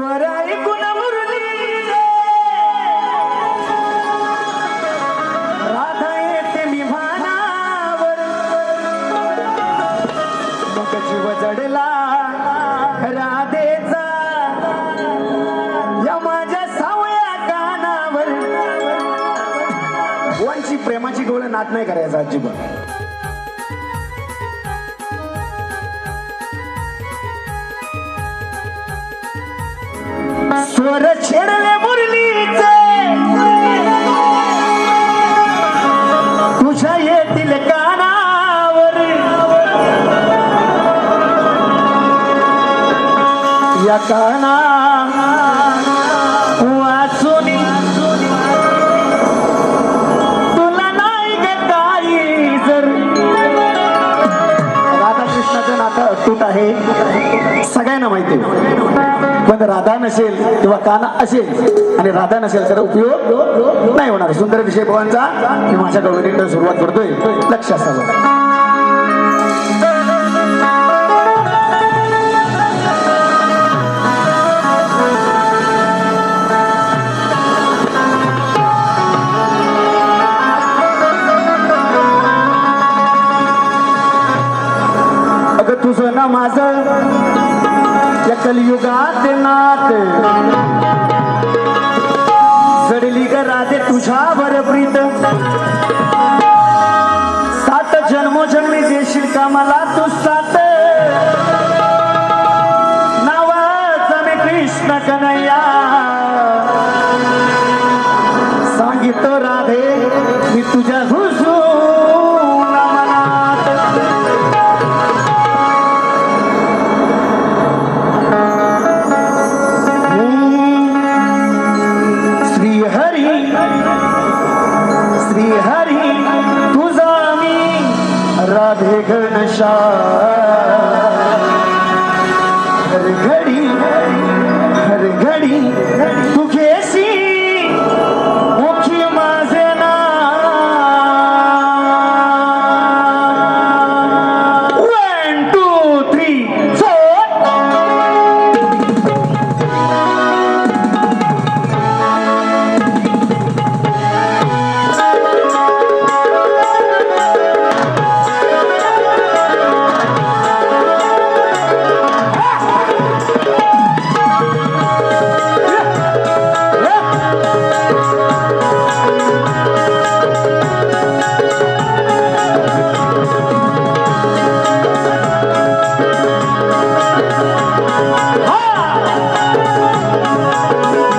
स्वर ऐकून मुरलीचे राधा येते मी भानावर मग जीव जडला राधेचा. या माझ्या सावळ्या कानावर. वंची प्रेमाची गोळ नात नाही करायचा अजिबात. स्वर छेडले मुरलीचे. तुझ्या येतील कानावर. या काना राधाकृष्णाचं अटूट आहे. सगळ्यांना माहिती पण राधा नसेल किंवा काना असेल आणि राधा नसेल तर उपयोग नाही होणार. सुंदर विषय भवांचा मी माझ्या गवळणीकडे सुरुवात करतोय. लक्ष असावं. अगं तुझं ना माझं या कलियुगात नात. जडली ग राधे तुझ्यावर श्री हरी तुझा मी राधे घनशा घडी राधा